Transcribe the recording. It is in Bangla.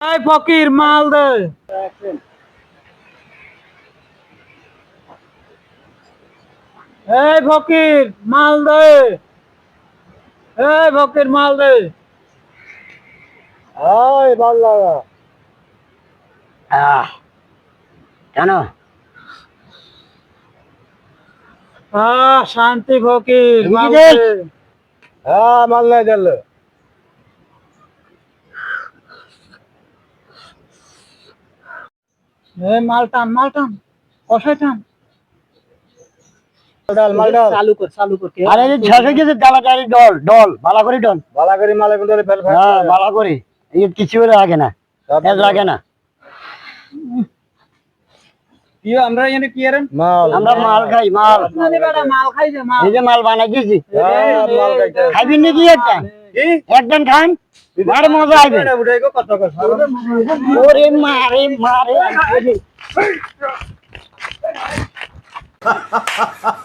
এই ফকির মাল দে। এই ফকির মাল দে। এই ফকির মাল দে। ওই ভালো লাগা আহ, কেন আহ শান্তি ফকির মাল দে। দে। হ্যাঁ মাল নাই দিলে। মাল টান মাল টান। কষাই টান। ডাল মাল ডাল। চালু কর চালু কর আরে এই শেষ হয়ে গেছে ডল ডল ভালো করে ডল। ভালা করে মাল এখন ধরে ফেল ফেল হ্যাঁ ভালো করে। এই কিছু লাগে না লাগে না। কি আমরা এখানে কি আরেন মাল। আমরা মাল খাই মাল। মাল খাই যে মাল। এই যে মাল বানাই দিছি মাল খাইবেন নাকি একটা? কি? একদম খান। আর মজা আইবে। উঠাই গো কত কষ্ট। ওরে মারে মারে।